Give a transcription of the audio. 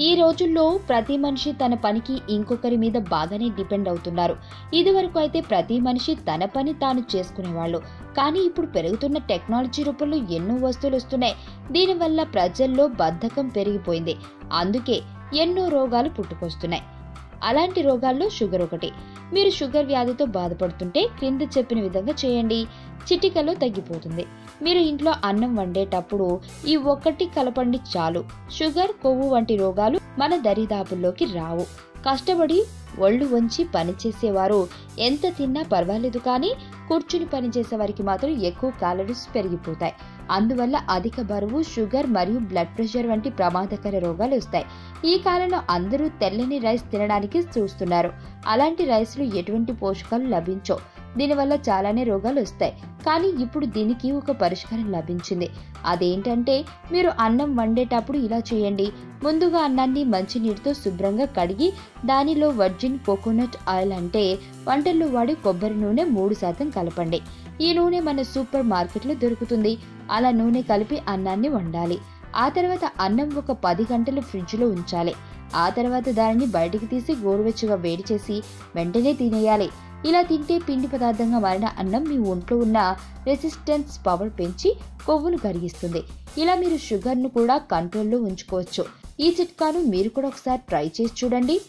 ఈ రోజుల్లో ప్రతి మనిషి తన పనికి ఇంకొకరి మీద బాగానే డిపెండ్ అవుతున్నారు. ఇదివరకు అయితే ప్రతి మనిషి తన పని తాను చేసుకునేవాళ్ళు. కానీ ఇప్పుడు పెరుగుతున్న టెక్నాలజీ రూపంలో ఎన్నో వస్తువులు వస్తున్నాయి. దీనివల్ల ప్రజల్లో బద్ధకం పెరిగిపోయింది. అందుకే ఎన్నో రోగాలు పుట్టుకొస్తున్నాయి. అలాంటి రోగాల్లో షుగర్ ఒకటి. మీరు షుగర్ వ్యాధితో బాధపడుతుంటే క్రింద చెప్పిన విధంగా చేయండి. చిటికలో తగ్గిపోతుంది. మీరు ఇంట్లో అన్నం వండేటప్పుడు ఈ ఒక్కటి కలపండి చాలు. షుగర్ కొవ్వు వంటి రోగాలు మన దరిదాపుల్లోకి రావు. కష్టపడి ఒళ్ళు వంచి పనిచేసేవారు ఎంత తిన్నా పర్వాలేదు కానీ కూర్చుని పనిచేసే వారికి మాత్రం ఎక్కువ క్యాలరీస్ పెరిగిపోతాయి. అందువల్ల అధిక బరువు షుగర్ మరియు బ్లడ్ ప్రెషర్ వంటి ప్రమాదకర రోగాలు వస్తాయి. ఈ కాలంలో అందరూ తెల్లని రైస్ తినడానికి చూస్తున్నారు. అలాంటి రైస్లో ఎటువంటి పోషకాలు లభించవు. దీనివల్ల చాలానే రోగాలు వస్తాయి. కానీ ఇప్పుడు దీనికి ఒక పరిష్కారం లభించింది. అదేంటంటే మీరు అన్నం వండేటప్పుడు ఇలా చేయండి. ముందుగా అన్నాన్ని మంచినీటితో శుభ్రంగా కడిగి దానిలో వర్జిన్ కోకోనట్ ఆయిల్ అంటే వంటల్లో వాడే కొబ్బరి నూనె మూడు శాతం కలపండి. ఈ నూనె మన సూపర్ మార్కెట్లో దొరుకుతుంది. అలా నూనె కలిపి అన్నాన్ని వండాలి. ఆ తర్వాత అన్నం ఒక పది గంటలు ఫ్రిడ్జ్లో ఉంచాలి. ఆ తర్వాత దానిని బయటికి తీసి గోరువెచ్చగా వేడి చేసి వెంటనే తినేయాలి. ఇలా తింటే పిండి పదార్థంగా మారిన అన్నం మీ ఒంట్లో ఉన్న రెసిస్టెన్స్ పవర్ పెంచి కొవ్వును కరిగిస్తుంది. ఇలా మీరు షుగర్ను కూడా కంట్రోల్లో ఉంచుకోవచ్చు. ఈ చిట్కాను మీరు కూడా ఒకసారి ట్రై చేసి చూడండి.